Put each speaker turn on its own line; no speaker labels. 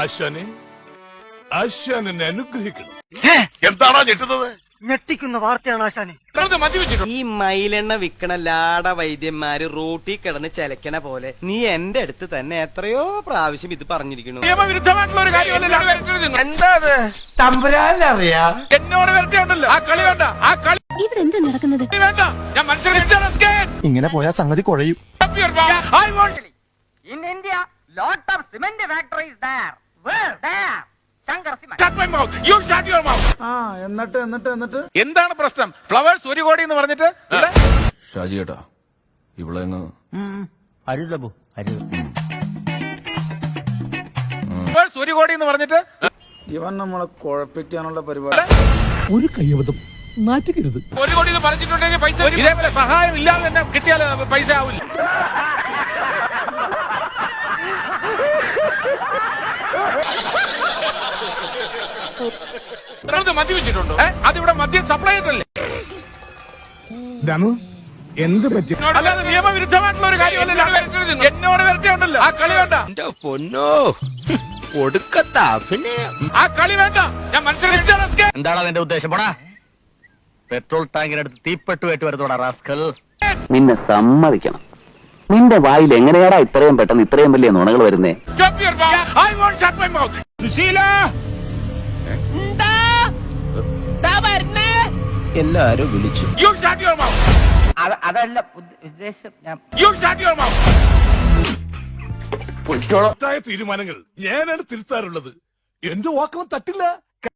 ആശാനെ ആശാൻ എന്നെ അനുഗ്രഹിക്കണം
എന്താണോ ഞെട്ടുന്നത്?
ഞെട്ടിക്കുന്ന വാർത്തയാണ് ആശാനെ.
ഈ മയിലെണ്ണ വിക്കണ ലാട വൈദ്യന്മാര് റോട്ടി കിടന്ന് ചെലക്കണ പോലെ നീ എന്റെ അടുത്ത് തന്നെ എത്രയോ പ്രാവശ്യം ഇത് പറഞ്ഞിരിക്കുന്നു.
നിയമവിരുദ്ധമായിട്ടുള്ള ഒരു കാര്യമല്ല
എന്താ തമ്പുരാനറിയാ
എന്നോട് വരട്ടെയുണ്ടല്ലോ ആ കളി വേണ്ട. ആ കളി
ഇവിടെ എന്താ നടക്കുന്നത്?
ഇങ്ങനെ പോയാൽ സംഗതി കുഴയും.
Cement factories there where there Shankar cement
shut my mouth. You shut your mouth. എന്താണ് പ്രശ്നം? ഫ്ലവേഴ്സ് ഒരു കോടി എന്ന് പറഞ്ഞിട്ട്? ഇവിടെ?
ഷാജി ഏട്ടാ ഇവിടെ
ഫ്ലവേഴ്സ് ഒരു കോടി എന്ന് പറഞ്ഞിട്ട്?
ഇവൻ നമ്മളെ കുഴപ്പിക്കാനുള്ള പരിപാടി.
ഒരു കയ്യബദ്ധം. നാറ്റിക്കരുത്.
ഒരു കോടി എന്ന് പറഞ്ഞിട്ടുണ്ടെങ്കിൽ പൈസ ഇതേപോലെ സഹായം ഇല്ലാതെ തന്നെ കിട്ടിയാൽ പൈസ ആവില്ല. ഏ? അതിവിടെ മദ്യം സപ്ലൈ ചെയ്തല്ലേ
എന്ത് പറ്റി?
അല്ലാതെ നിയമവിരുദ്ധമായിട്ടുള്ള ഒരു കാര്യമല്ല എന്നോട് വരട്ടെയുണ്ടല്ലോ ആ കളി വേണ്ട.
പൊന്നോ. ഒടുക്കത്താ പിന്നെ
ആ കളി വേണ്ട. ഞാൻ മനുഷ്യരെ
എന്താണ് അതിന്റെ ഉദ്ദേശം? പോടാ. പെട്രോൾ ടാങ്കിനടുത്ത് തീപ്പെട്ടുമായിട്ട് വരുന്നോടാ റാസ്കൽ.
നിന്നെ സമ്മതിക്കണം. നിന്റെ വായിൽ എങ്ങനെയാടാ ഇത്രയും പെട്ടെന്ന് ഇത്രയും വലിയ നുണകൾ വരുന്നേ?
സുശീല!
എല്ലാരും വിളിച്ചു.
അതല്ല ഉദ്ദേശം
തീരുമാനങ്ങൾ ഞാനാണ് തിരുത്താറുള്ളത്. എന്റെ വാക്കളം തട്ടില്ല.